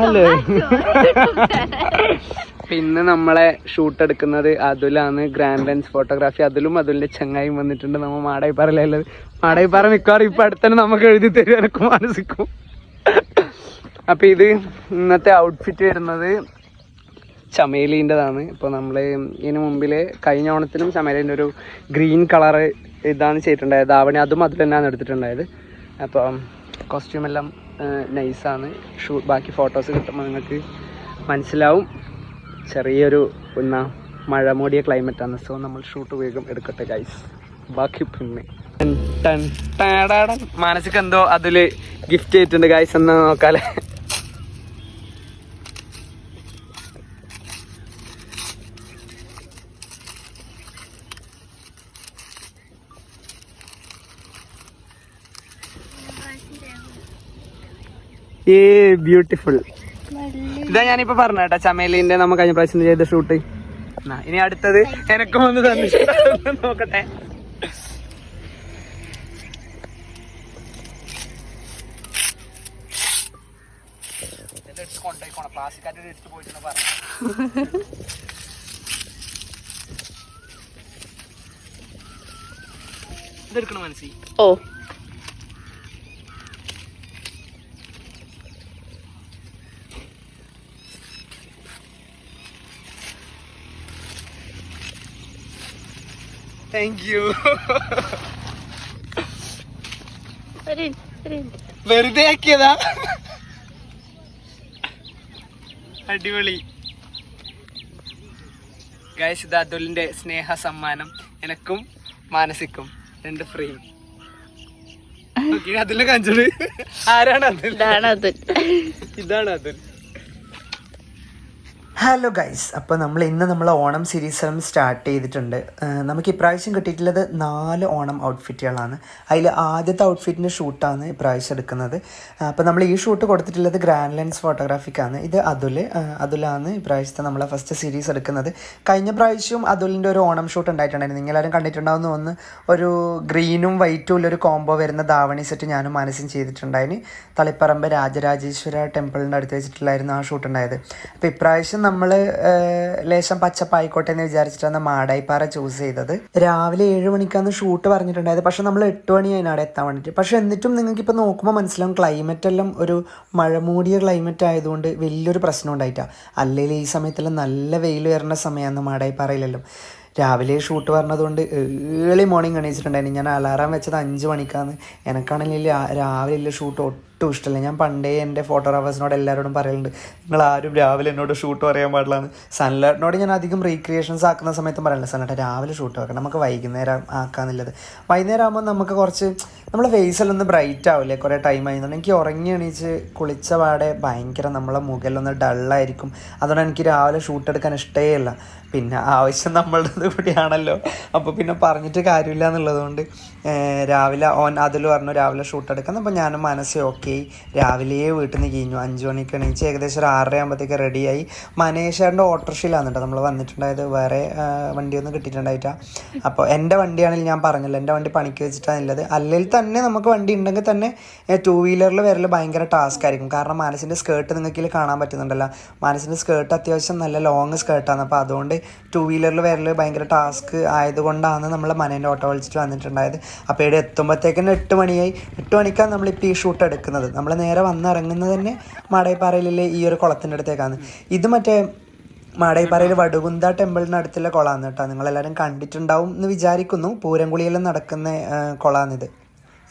Hello പിന്നെ നമ്മളെ shoot എടുക്കുന്നത് അതുലാണ്. ഗ്രാൻഡ് ലെൻസ് ഫോട്ടോഗ്രാഫി അതിലും അതിലെ ചങ്ങായും വന്നിട്ടുണ്ട്. നമ്മ മാടായിപ്പാറയിലുള്ളത് മാടായിപ്പാറ മിക്കവാറും ഇപ്പൊ അടുത്തന്നെ നമുക്ക് എഴുതി തരും. എനക്ക് മാനസിക്കും അപ്പൊ ഇത് ഇന്നത്തെ ഔട്ട്ഫിറ്റ് വരുന്നത് ചമേലിന്റെതാണ്. ഇപ്പോൾ നമ്മൾ ഇതിന് മുമ്പിൽ കഴിഞ്ഞ ഓണത്തിനും ചമേലിന്റെ ഒരു ഗ്രീൻ കളറ് ഇതാണ് ചെയ്തിട്ടുണ്ടായത്. ധാവണി അതും അതിൽ തന്നെയാണ് എടുത്തിട്ടുണ്ടായത്. അപ്പം കോസ്റ്റ്യൂം എല്ലാം നൈസാണ്. ഷൂ ബാക്കി ഫോട്ടോസ് കിട്ടുമ്പോൾ നിങ്ങൾക്ക് മനസ്സിലാവും. ചെറിയൊരു എന്നാ മഴ മൂടിയ ക്ലൈമറ്റാണ്. സോ നമ്മൾ ഷൂട്ട് വേഗം എടുക്കട്ടെ ഗൈസ് ബാക്കി പിന്നെ. മാനസിക എന്തോ അതിൽ ഗിഫ്റ്റ് ചെയ്തിട്ടുണ്ട് ഗൈസ് എന്ന് നോക്കാല്ലേ ഏ ബ്യൂട്ടിഫുൾ ഇതാ ഞാനിപ്പോ പറഞ്ഞ കേട്ടാ ചമേലിന്റെ നമ്മ കഴിഞ്ഞ പ്രാവശ്യം ചെയ്ത ഷൂട്ട് ഇനി അടുത്തത് എനക്കും ഒന്ന് തന്നെ. നോക്കട്ടെ. ഓ. താങ്ക് യു വെറുതെ ആക്കിയതാ. അടിപൊളി. ഗായസ് ഇത് സ്നേഹ സമ്മാനം. എനക്കും മാനസിക്കും രണ്ട് ഫ്രീ അതിലെ കാണിച്ചത് ആരാണ് അതിൽ. ഇതാണ് അതുൽ. ഹലോ ഗൈസ് അപ്പോൾ നമ്മൾ ഇന്ന് നമ്മൾ ഓണം സീരീസ് സ്റ്റാർട്ട് ചെയ്തിട്ടുണ്ട്. നമുക്ക് ഇപ്രാവശ്യം കിട്ടിയിട്ടുള്ളത് നാല് ഓണം ഔട്ട്ഫിറ്റുകളാണ് അതിൽ ആദ്യത്തെ ഔട്ട്ഫിറ്റിന്റെ ഷൂട്ടാണ് ഇപ്രാവശ്യം എടുക്കുന്നത്. അപ്പോൾ നമ്മൾ ഈ ഷൂട്ട് കൊടുത്തിട്ടുള്ളത് ഗ്രാൻഡ് ലെൻസ് ഫോട്ടോഗ്രാഫിക്കാണ് ഇത് അതുൽ അതുലാണ് ഇപ്രാവശ്യത്തെ നമ്മളെ ഫസ്റ്റ് സീരീസ് എടുക്കുന്നത്. കഴിഞ്ഞ പ്രാവശ്യവും അതുലിന്റെ ഒരു ഓണം ഷൂട്ട് ഉണ്ടായിട്ടുണ്ടായിരുന്നു. നിങ്ങളെല്ലാവരും കണ്ടിട്ടുണ്ടാവുന്ന ഒന്ന് ഒരു ഗ്രീനും വൈറ്റും ഉള്ളൊരു കോംബോ വരുന്ന ധാവണി സെറ്റ് ഞാനും മനസ്സും ചെയ്തിട്ടുണ്ടായിരുന്നു തളിപ്പറമ്പ് രാജരാജേശ്വര ടെമ്പിളിന്റെ അടുത്ത് വെച്ചിട്ടുള്ളായിരുന്നു ആ ഷൂട്ട് ഉണ്ടായത്. അപ്പോൾ ഇപ്രാവശ്യം നമ്മൾ ലേശം പച്ചപ്പായിക്കോട്ടെ എന്ന് വിചാരിച്ചിട്ടാണ് മാടായിപ്പാറ ചൂസ് ചെയ്തത്. രാവിലെ ഏഴ് മണിക്കാണ് ഷൂട്ട് പറഞ്ഞിട്ടുണ്ടായത്. പക്ഷെ നമ്മൾ എട്ട് മണി അവിടെ എത്താൻ വേണ്ടിയിട്ട് പക്ഷെ എന്നിട്ടും നിങ്ങൾക്ക് ഇപ്പോൾ നോക്കുമ്പോൾ മനസ്സിലാവും ക്ലൈമറ്റ് എല്ലാം ഒരു മഴ മൂടിയ ക്ലൈമറ്റ് ആയതുകൊണ്ട് വലിയൊരു പ്രശ്നം ഉണ്ടായിട്ടാണ് അല്ലെങ്കിൽ ഈ സമയത്തെല്ലാം നല്ല വെയിൽ വരുന്ന സമയമാണ് മാടായിപ്പാറയിലെല്ലാം. രാവിലെ ഷൂട്ട് പറഞ്ഞതുകൊണ്ട് ഏർലി മോർണിംഗ് എണീച്ചിട്ടുണ്ടായിരുന്നു. ഞാൻ അലാറാം വെച്ചത് അഞ്ച് മണിക്കാണ് എനക്കാണെങ്കിൽ രാവിലെ ഷൂട്ട് ഒട്ടും ഇഷ്ടമല്ല ഞാൻ പണ്ടേ എന്റെ ഫോട്ടോഗ്രാഫേഴ്സിനോട് എല്ലാവരോടും പറയലുണ്ട്. നിങ്ങൾ ആരും രാവിലെ എന്നോട് ഷൂട്ട് പറയാൻ പാടില്ലാന്ന്. സൺലൈറ്റിനോട് ഞാൻ അധികം റീക്രിയേഷൻസ് ആക്കുന്ന സമയത്തും പറയലില്ല. സൺലൈറ്റ് രാവിലെ ഷൂട്ട് വെക്കണം. നമുക്ക് വൈകുന്നേരം ആക്കാന്നുള്ളത്. വൈകുന്നേരം ആകുമ്പോൾ നമുക്ക് കുറച്ച് നമ്മുടെ ഫേസിൽ ഒന്ന് ബ്രൈറ്റ് ആവില്ലേ കുറേ ടൈം ആയിരുന്നു എനിക്ക് ഉറങ്ങി എണീച്ച് കുളിച്ച പാടെ ഭയങ്കര നമ്മളെ മുഖലൊന്ന് ഡള്ളായിരിക്കും അതുകൊണ്ട് എനിക്ക് രാവിലെ ഷൂട്ട് എടുക്കാൻ ഇഷ്ടേ ഇല്ല. പിന്നെ ആവശ്യം നമ്മളുടെ കൂടിയാണല്ലോ. അപ്പോൾ പിന്നെ പറഞ്ഞിട്ട് കാര്യമില്ല എന്നുള്ളതുകൊണ്ട് രാവിലെ ഓൻ അതിൽ പറഞ്ഞു രാവിലെ ഷൂട്ട് എടുക്കണം അപ്പോൾ ഞാനും മനസ്സേ ഓക്കെ രാവിലെ വീട്ടിൽ നിന്ന് കഴിഞ്ഞു അഞ്ച് മണിക്ക് എണീച്ച് ഏകദേശം ഒരു ആറര ആകുമ്പോഴത്തേക്ക് റെഡിയായി മനേഷേറിന്റെ ഓട്ടോറിക്ഷയിലാണ് കേട്ടോ നമ്മൾ വന്നിട്ടുണ്ടായത്. വേറെ വണ്ടിയൊന്നും കിട്ടിയിട്ടുണ്ടായിട്ടാണ് അപ്പോൾ എന്റെ വണ്ടിയാണെങ്കിൽ ഞാൻ പറഞ്ഞല്ലോ. എന്റെ വണ്ടി പണിക്ക് വെച്ചിട്ടാണ് ഉള്ളത്. അല്ലെങ്കിൽ തന്നെ നമുക്ക് വണ്ടി ഉണ്ടെങ്കിൽ തന്നെ ടൂ വീലറിൽ വരൽ ഭയങ്കര ടാസ്ക് ആയിരിക്കും. കാരണം മാനസിന്റെ സ്കേർട്ട് നിങ്ങൾക്ക് കാണാൻ പറ്റുന്നുണ്ടല്ലോ. മാനസിന്റെ സ്കേർട്ട് അത്യാവശ്യം നല്ല ലോങ് സ്കേർട്ടാണ് അപ്പോൾ അതുകൊണ്ട് ടൂ വീലറിൽ വരൽ ഭയങ്കര ടാസ്ക് ആയതുകൊണ്ടാണ് നമ്മൾ മനേന്റെ ഓട്ടോ വിളിച്ചിട്ട് വന്നിട്ടുണ്ടായത്. അപ്പോൾ ഇവിടെ എത്തുമ്പോഴത്തേക്കും എട്ട് മണിയായി. എട്ട് മണിക്കാണ് നമ്മളിപ്പോൾ ഈ ഷൂട്ട് എടുക്കുന്നത്. നമ്മൾ നേരെ വന്നിറങ്ങുന്നത് തന്നെ മാടൈപ്പാറയിലെ ഈ ഒരു കുളത്തിന്റെ അടുത്തേക്കാണ്. ഇത് മറ്റേ മാടൈപ്പാറയിൽ വടുകുന്ത ടെമ്പിളിന് അടുത്തുള്ള കുളമാണ് കേട്ടോ. നിങ്ങളെല്ലാവരും കണ്ടിട്ടുണ്ടാവും എന്ന് വിചാരിക്കുന്നു. പൂരംകുളിയെല്ലാം നടക്കുന്ന കുളമാണിത്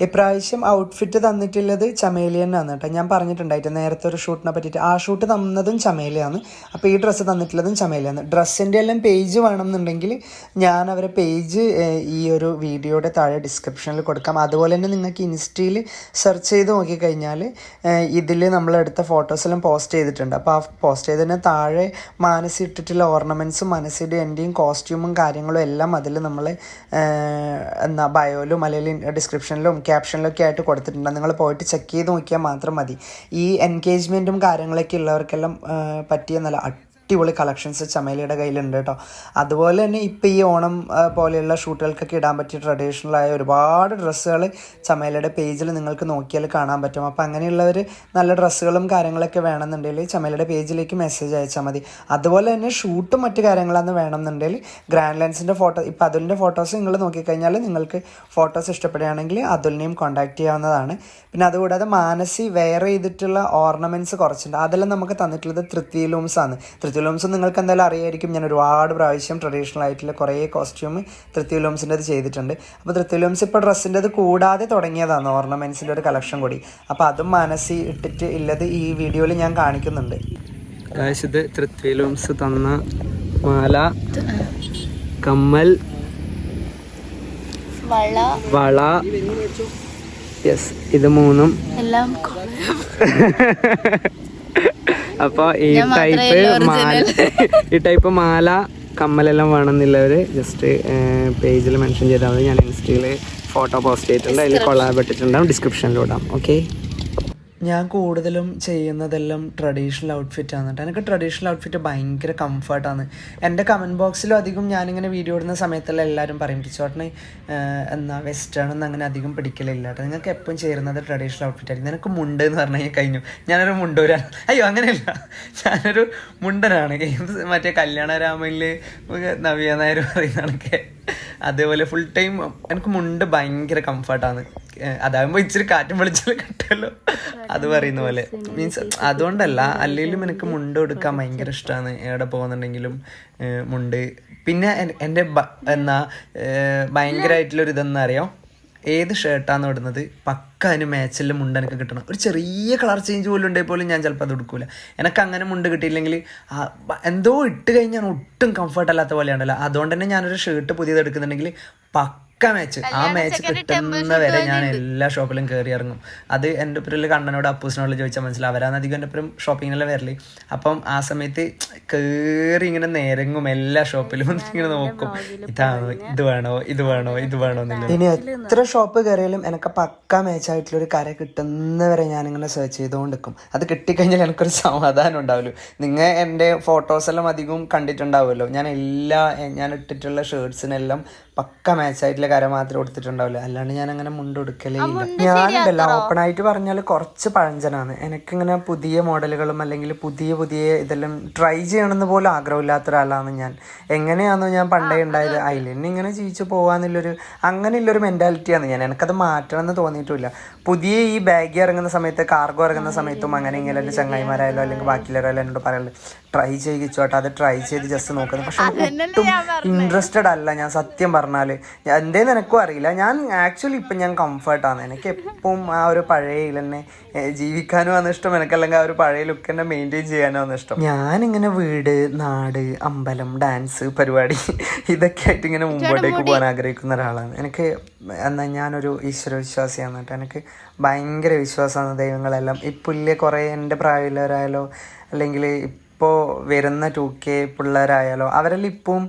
ഇപ്രാവശ്യം ഔട്ട്ഫിറ്റ് തന്നിട്ടുള്ളത് ചമേലിയനാണ് കേട്ടോ. ഞാൻ പറഞ്ഞിട്ടുണ്ടായിട്ട് നേരത്തെ ഒരു ഷൂട്ടിനെ പറ്റിയിട്ട്. ആ ഷൂട്ട് തന്നതും ചമേലിയാണ്. അപ്പോൾ ഈ ഡ്രസ്സ് തന്നിട്ടുള്ളതും ചമേലിയാണ്. ഡ്രസ്സിന്റെ എല്ലാം പേജ് വേണമെന്നുണ്ടെങ്കിൽ ഞാൻ അവരെ പേജ് ഈ ഒരു വീഡിയോയുടെ താഴെ ഡിസ്ക്രിപ്ഷനിൽ കൊടുക്കാം. അതുപോലെ തന്നെ നിങ്ങൾക്ക് ഇൻസ്റ്റയിൽ സെർച്ച് ചെയ്ത് നോക്കിക്കഴിഞ്ഞാൽ ഇതിൽ നമ്മളെടുത്ത ഫോട്ടോസ് എല്ലാം പോസ്റ്റ് ചെയ്തിട്ടുണ്ട്. അപ്പോൾ ആ പോസ്റ്റ് ചെയ്തതിന് താഴെ മാനസി ഇട്ടിട്ടുള്ള ഓർണമെന്റ്സും മനസ്സിന്റെ എന്റെയും കോസ്റ്റ്യൂമും കാര്യങ്ങളും എല്ലാം അതിൽ നമ്മൾ എന്നാ ബയോയിലും അല്ലെങ്കിൽ ഡിസ്ക്രിപ്ഷനിലും ക്യാപ്ഷനിലൊക്കെ ആയിട്ട് കൊടുത്തിട്ടുണ്ട്. നിങ്ങൾ പോയിട്ട് ചെക്ക് ചെയ്ത് നോക്കിയാൽ മാത്രം മതി. ഈ എൻഗേജ്മെന്റും കാര്യങ്ങളൊക്കെ ഉള്ളവർക്കെല്ലാം പറ്റിയ നല്ല അടിപൊളി കളക്ഷൻസ് ചമേലിയുടെ കയ്യിലുണ്ട് കേട്ടോ. അതുപോലെ തന്നെ ഇപ്പോൾ ഈ ഓണം പോലെയുള്ള ഷൂട്ടുകൾക്കൊക്കെ ഇടാൻ പറ്റിയ ട്രഡീഷണൽ ആയ ഒരുപാട് ഡ്രസ്സുകൾ ചമേലയുടെ പേജിൽ നിങ്ങൾക്ക് നോക്കിയാൽ കാണാൻ പറ്റും. അപ്പോൾ അങ്ങനെയുള്ളവർ നല്ല ഡ്രസ്സുകളും കാര്യങ്ങളൊക്കെ വേണമെന്നുണ്ടെങ്കിൽ ചമേലയുടെ പേജിലേക്ക് മെസ്സേജ് അയച്ചാൽ മതി. അതുപോലെ തന്നെ ഷൂട്ടും മറ്റു കാര്യങ്ങളാണ് വേണമെന്നുണ്ടെങ്കിൽ ഗ്രാൻഡ് ലെൻസിന്റെ ഫോട്ടോ ഇപ്പോൾ അതുലിന്റെ ഫോട്ടോസ് നിങ്ങൾ നോക്കിക്കഴിഞ്ഞാൽ നിങ്ങൾക്ക് ഫോട്ടോസ് ഇഷ്ടപ്പെടുകയാണെങ്കിൽ അതുലിനെയും കോൺടാക്ട് ചെയ്യാവുന്നതാണ്. പിന്നെ അതുകൂടാതെ മാനസി വെയർ ചെയ്തിട്ടുള്ള ഓർണമെന്റ്സ് കുറച്ചുണ്ട്. അതെല്ലാം നമുക്ക് തന്നിട്ടുള്ളത് തൃത്തി ലൂംസ് ആണ് തൃപ്തി ലൂംസ് നിങ്ങൾക്ക് എന്തായാലും അറിയായിരിക്കും. ഞാൻ ഒരുപാട് പ്രാവശ്യം ട്രഡീഷണൽ ആയിട്ടുള്ള കുറേ കോസ്റ്റ്യൂം തൃത്യുലോംസിന്റെ ലൂംസിന്റെ അത് ചെയ്തിട്ടുണ്ട്. അപ്പോൾ തൃത്യുലോംസ് ലൂംസ് ഇപ്പോൾ ഡ്രസ്സിന്റെ അത് കൂടാതെ തുടങ്ങിയതാണ് ഓർണമെന്റ്സിന്റെ ഒരു കളക്ഷൻ കൂടി. അപ്പോൾ അതും മനസ്സിൽ ഇട്ടിട്ട് ഉള്ളത് ഈ വീഡിയോയിൽ ഞാൻ കാണിക്കുന്നുണ്ട്. ഗായ്സ് ഇത് തൃത്യുലോംസ് തന്ന മാല. കമ്മൽ. വള. വള. യെസ് ഇത് മൂന്നും. എല്ലാം അപ്പോൾ ഈ ടൈപ്പ് മാല ഈ ടൈപ്പ് മാല കമ്മലെല്ലാം വേണമെന്നുള്ളവര് ജസ്റ്റ് പേജിൽ മെൻഷൻ ചെയ്താൽ മതി. ഞാൻ ഇൻസ്റ്റയിൽ ഫോട്ടോ പോസ്റ്റ് ചെയ്തിട്ടുണ്ട്. അതിൽ കൊള്ളാൻ പെട്ടിട്ടുണ്ടാവും ഡിസ്ക്രിപ്ഷനിലൂടെ ഓക്കെ ഞാൻ കൂടുതലും ചെയ്യുന്നതെല്ലാം ട്രഡീഷണൽ ഔട്ട്ഫിറ്റാണ് കേട്ടോ. എനിക്ക് ട്രഡീഷണൽ ഔട്ട്ഫിറ്റ് ഭയങ്കര കംഫർട്ടാണ് എന്റെ കമന്റ് ബോക്സിലും അധികം ഞാനിങ്ങനെ വീഡിയോ ഇടുന്ന സമയത്തെല്ലാം എല്ലാവരും പറയും ടീച്ചോട്ടിന് എന്നാ വെസ്റ്റേൺ ഒന്നും അങ്ങനെ അധികം പിടിക്കലില്ല കേട്ടോ. നിങ്ങൾക്ക് എപ്പോഴും ചേരുന്നത് ട്രഡീഷണൽ ഔട്ട്ഫിറ്റ് ആയിരിക്കും. നിനക്ക് മുണ്ട് എന്ന് പറഞ്ഞു കഴിഞ്ഞു ഞാനൊരു മുണ്ടൂരാണ്. അയ്യോ അങ്ങനെയല്ല. ഞാനൊരു മുണ്ടനാണ്. മറ്റേ മറ്റേ കല്യാണരാമനിൽ നവ്യ നായർ പറയുന്നതൊക്കെ അതേപോലെ ഫുൾ ടൈം എനിക്ക് മുണ്ട് ഭയങ്കര കംഫർട്ടാണ് അതാകുമ്പോൾ ഇച്ചിരി കാറ്റും വെളിച്ചാൽ കിട്ടുമല്ലോ. അത് പറയുന്ന പോലെ. മീൻസ് അതുകൊണ്ടല്ല അല്ലെങ്കിലും എനിക്ക് മുണ്ട് കൊടുക്കാൻ ഭയങ്കര ഇഷ്ടമാണ് എവിടെ പോകുന്നുണ്ടെങ്കിലും മുണ്ട്. പിന്നെ എൻ- എന്റെ എന്നാ ഭയങ്കരമായിട്ടുള്ളൊരു ഇതെന്ന് അറിയോ ഏത് ഷർട്ടാണ് ഇടുന്നത് പക്ക അതിന് മാച്ചിലെ മുണ്ട് കിട്ടണം. ഒരു ചെറിയ കളർ ചേഞ്ച് പോലും ഉണ്ടെങ്കിൽ പോലും ഞാൻ ചിലപ്പോൾ അത് എടുക്കില്ല എനിക്ക് അങ്ങനെ മുണ്ട് കിട്ടിയില്ലെങ്കിൽ എന്തോ ഇട്ട് കഴിഞ്ഞാൽ ഒട്ടും കംഫർട്ട് അല്ലാത്ത പോലെയാണല്ലോ. അതുകൊണ്ട് തന്നെ ഞാനൊരു ഷർട്ട് പുതിയത് എടുക്കുന്നുണ്ടെങ്കിൽ പക്ക മാച്ച് ആ മാച്ച് കിട്ടുന്ന വരെ ഞാൻ എല്ലാ ഷോപ്പിലും കയറി ഇറങ്ങും. അത് എന്റെ ഒപ്പം കണ്ണനോട് അപ്പൂസിനോട് ചോദിച്ചാൽ മനസ്സിലാവും. അവരാണ് അധികം എന്റെ ഒപ്പം ഷോപ്പിങ്ങിനെല്ലാം വരൽ. അപ്പം ആ സമയത്ത് കയറി ഇങ്ങനെ നേരങ്ങും എല്ലാ ഷോപ്പിലും ഇങ്ങനെ നോക്കും. ഇതാണോ ഇത് വേണോ ഇത് വേണോ ഇത് വേണോ എന്നില്ല. ഇനി എത്ര ഷോപ്പ് കയറിയാലും എനിക്ക് പക്ക മാച്ച് ആയിട്ടുള്ള ഒരു കര കിട്ടുന്നവരെ ഞാനിങ്ങനെ സെർച്ച് ചെയ്തുകൊണ്ട് നിൽക്കും അത് കിട്ടിക്കഴിഞ്ഞാൽ എനിക്കൊരു സമാധാനം ഉണ്ടാവുമല്ലോ നിങ്ങൾ എന്റെ ഫോട്ടോസ് എല്ലാം അധികം കണ്ടിട്ടുണ്ടാവുമല്ലോ. ഞാൻ എല്ലാ ഞാൻ ഇട്ടിട്ടുള്ള ഷർട്സിനെല്ലാം പക്ക മാച്ച് ആയിട്ടുള്ള കര മാത്രം കൊടുത്തിട്ടുണ്ടാവില്ല. അല്ലാണ്ട് ഞാൻ അങ്ങനെ മുണ്ട് ഞാൻ ഇല്ല ഞാനുണ്ടല്ലോ ഓപ്പൺ ആയിട്ട് പറഞ്ഞാൽ കുറച്ച് പഴഞ്ചനാണ്. എനിക്കിങ്ങനെ പുതിയ മോഡലുകളും അല്ലെങ്കിൽ പുതിയ പുതിയ ഇതെല്ലാം ട്രൈ ചെയ്യണമെന്ന് പോലും ആഗ്രഹമില്ലാത്ത ഒരാളാണ് ഞാൻ. എങ്ങനെയാണോ ഞാൻ പണ്ടേ ഉണ്ടായത്. അതിൽ തന്നെ ഇങ്ങനെ ജീവിച്ചു പോകാന്നുള്ളൊരു അങ്ങനെയുള്ളൊരു മെന്റാലിറ്റിയാണ് ഞാൻ. എനിക്കത് മാറ്റണം എന്ന് തോന്നിയിട്ടില്ല. പുതിയ ഈ ബാഗ് ഇറങ്ങുന്ന സമയത്ത് കാർഗോ ഇറങ്ങുന്ന സമയത്തും അങ്ങനെ ഇങ്ങനെ എന്റെ ചങ്ങായിമാരായാലോ അല്ലെങ്കിൽ ബാക്കിയുള്ളവരായാലും എന്നോട് പറയുന്നത് ട്രൈ ചെയ്യിച്ചോട്ടെ അത് ട്രൈ ചെയ്ത് ജസ്റ്റ് നോക്കുന്നത് പക്ഷെ ഒട്ടും ഇൻട്രസ്റ്റഡ് അല്ല ഞാൻ സത്യം പറഞ്ഞാൽ എന്തേ നിനക്കും അറിയില്ല. ഞാൻ ആക്ച്വലി ഇപ്പം ഞാൻ കംഫർട്ടാണ് എനിക്ക് എപ്പം ആ ഒരു പഴയ തന്നെ ജീവിക്കാനും ആണ് ഇഷ്ടം. എനിക്കല്ലെങ്കിൽ ആ ഒരു പഴയ ലുക്ക് തന്നെ മെയിന്റെയിൻ ചെയ്യാനും ആണ് ഇഷ്ടം. ഞാനിങ്ങനെ വീട് നാട് അമ്പലം ഡാൻസ് പരിപാടി ഇതൊക്കെ ആയിട്ട് ഇങ്ങനെ മുമ്പോട്ടേക്ക് പോകാൻ ആഗ്രഹിക്കുന്ന ഒരാളാണ്. എനിക്ക് എന്നാ ഞാനൊരു ഈശ്വര വിശ്വാസിയാണ് കേട്ടോ. എനിക്ക് ഭയങ്കര വിശ്വാസമാണ് ദൈവങ്ങളെല്ലാം. ഇപ്പം ഇല്ലേ കുറേ എന്റെ പ്രായമുള്ളവരായാലോ അല്ലെങ്കിൽ ഇപ്പോൾ വരുന്ന ടു കെ പിള്ളേരായാലോ അവരെല്ലാം ഇപ്പം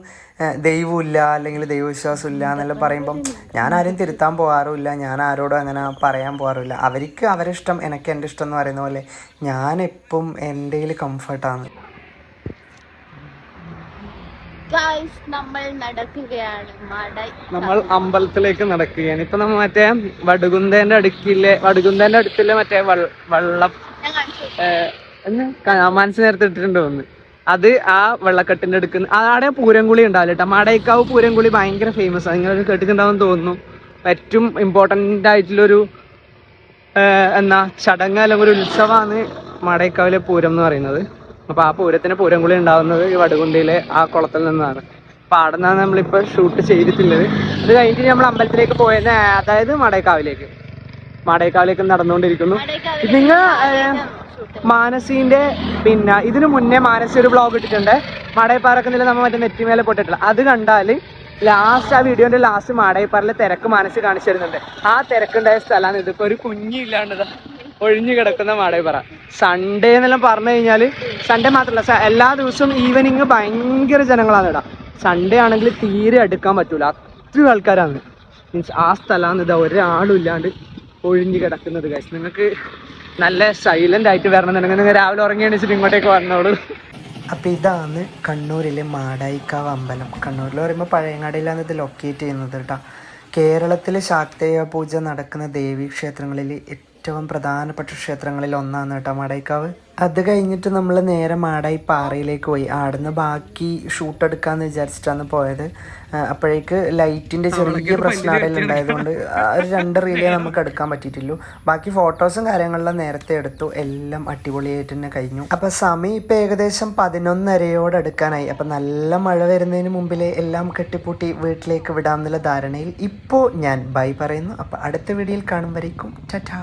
ദൈവമില്ല അല്ലെങ്കിൽ ദൈവവിശ്വാസം ഇല്ല എന്നെല്ലാം പറയുമ്പം ഞാൻ ആരും തിരുത്താൻ പോകാറുമില്ല ഞാൻ ആരോടും അങ്ങനെ പറയാൻ പോകാറില്ല അവർക്ക് അവരെ ഇഷ്ടം എനിക്ക് എന്റെ ഇഷ്ടം എന്ന് പറയുന്ന പോലെ ഞാൻ എപ്പം എന്റെ കംഫർട്ടാണ് ഗായ്സ് നമ്മൾ നടക്കുകയാണ്. മട നമ്മൾ അമ്പലത്തിലേക്ക് നടക്കുകയാണ്. ഇപ്പൊ നമ്മൾ മറ്റേ വടുകുന്തേന്റെ അടുക്കിലെ വടുകുന്തേന്റെ അടുത്തിലെ മറ്റേ വള്ള- എന്ന് മനസ്സ് നേരത്തെ ഇട്ടിട്ടുണ്ട് ഒന്ന് അത് ആ വെള്ളക്കെട്ടിന്റെ അടുക്കുന്ന ആടെ പൂരംകുളി ഉണ്ടാവില്ല കേട്ടോ മാടേക്കാവ് പൂരംകുളി ഭയങ്കര ഫേമസ് ആണ് നിങ്ങൾ കേട്ടിട്ടുണ്ടാവും തോന്നുന്നു. ഏറ്റവും ഇമ്പോർട്ടന്റ് ആയിട്ടുള്ളൊരു എന്നാ ചടങ്ങ് അല്ലെങ്കിൽ ഒരു ഉത്സവമാണ് മാടേക്കാവിലെ പൂരം എന്ന് പറയുന്നത്. അപ്പോൾ ആ പൂരത്തിന് പൂരംകുളി ഉണ്ടാവുന്നത് ഈ വടുകുണ്ടിയിലെ ആ കുളത്തിൽ നിന്നാണ്. അപ്പൊ അവിടെ നിന്നാണ് നമ്മളിപ്പോ ഷൂട്ട് ചെയ്തിട്ടുള്ളത്. അത് കഴിഞ്ഞിട്ട് നമ്മൾ അമ്പലത്തിലേക്ക് പോയത് അതായത് മാടേക്കാവിലേക്ക്. മാടേക്കാവിലേക്ക് നടന്നുകൊണ്ടിരിക്കുന്നു. നിങ്ങൾ മാനസീന്റെ പിന്നെ ഇതിനു മുന്നേ മാനസി ഒരു ബ്ലോഗ് ഇട്ടിട്ടുണ്ട്. മടയപ്പാറക്കുന്നില്ല നമ്മൾ മറ്റേ നെറ്റിമേലെ പൊട്ടിട്ടില്ല അത് കണ്ടാൽ ലാസ്റ്റ് ആ വീഡിയോന്റെ ലാസ്റ്റ് മാടയപ്പാറിലെ തിരക്ക് മാനസി കാണിച്ചു തരുന്നുണ്ട്. ആ തിരക്കുണ്ടായ സ്ഥലമാണ് ഇതിപ്പോ ഒരു കുഞ്ഞില്ലാണ്ടത് ഒഴിഞ്ഞു കിടക്കുന്ന മാടയപ്പാറ. സൺഡേ എന്നെല്ലാം പറഞ്ഞു കഴിഞ്ഞാൽ സൺഡേ മാത്രമല്ല എല്ലാ ദിവസവും ഈവനിങ് ഭയങ്കര ജനങ്ങളാണ് ഇടാം. സൺഡേ ആണെങ്കിൽ തീരെ എടുക്കാൻ പറ്റൂല. അത്രയും ആൾക്കാരാണ്. മീൻസ് ആ സ്ഥലമാണ് ഇതാ ഒരാളും ഇല്ലാണ്ട് ഒഴിഞ്ഞു കിടക്കുന്നത് കാശ് നിങ്ങൾക്ക് നല്ല സൈലന്റ് ആയിട്ട് വരണമെന്നുണ്ടെങ്കിൽ നിങ്ങൾ രാവിലെ ഉറങ്ങി എണീച്ചിട്ട് ഇങ്ങോട്ടേക്ക് വന്നോളൂ. അപ്പോൾ ഇതാണ് കണ്ണൂരിലെ മാടായിക്കാവ് അമ്പലം. കണ്ണൂരിൽ പറയുമ്പോൾ പഴയങ്ങാടിയിലാണ് ഇത് ലൊക്കേറ്റ് ചെയ്യുന്നത് കേട്ടോ കേരളത്തിലെ ശാക്തേയ പൂജ നടക്കുന്ന ദേവീ ക്ഷേത്രങ്ങളിൽ ഏറ്റവും പ്രധാനപ്പെട്ട ക്ഷേത്രങ്ങളിൽ ഒന്നാണ് കേട്ടോ മാടായിക്കാവ് അത് കഴിഞ്ഞിട്ട് നമ്മൾ നേരെ മാടായി പാറയിലേക്ക് പോയി. അവിടുന്ന് ബാക്കി ഷൂട്ട് എടുക്കാന്ന് വിചാരിച്ചിട്ടാണ് പോയത്. അപ്പോഴേക്ക് ലൈറ്റിന്റെ ചെറിയ പ്രശ്നം അവിടെ ഉണ്ടായതുകൊണ്ട് ഒരു രണ്ട് റീലേ നമുക്ക് എടുക്കാൻ പറ്റിയിട്ടുള്ളൂ. ബാക്കി ഫോട്ടോസും കാര്യങ്ങളെല്ലാം നേരത്തെ എടുത്തു. എല്ലാം അടിപൊളിയായിട്ട് തന്നെ കഴിഞ്ഞു. അപ്പോൾ സമയം ഇപ്പോൾ ഏകദേശം പതിനൊന്നരയോട് എടുക്കാനായി അപ്പൊ നല്ല മഴ വരുന്നതിന് മുമ്പിലെ എല്ലാം കെട്ടിപ്പൂട്ടി വീട്ടിലേക്ക് വിടാമെന്നുള്ള ധാരണയിൽ ഇപ്പോൾ ഞാൻ ബൈ പറയുന്നു. അപ്പോൾ അടുത്ത വീഡിയോയിൽ കാണും വരേക്കും. ടാറ്റാ.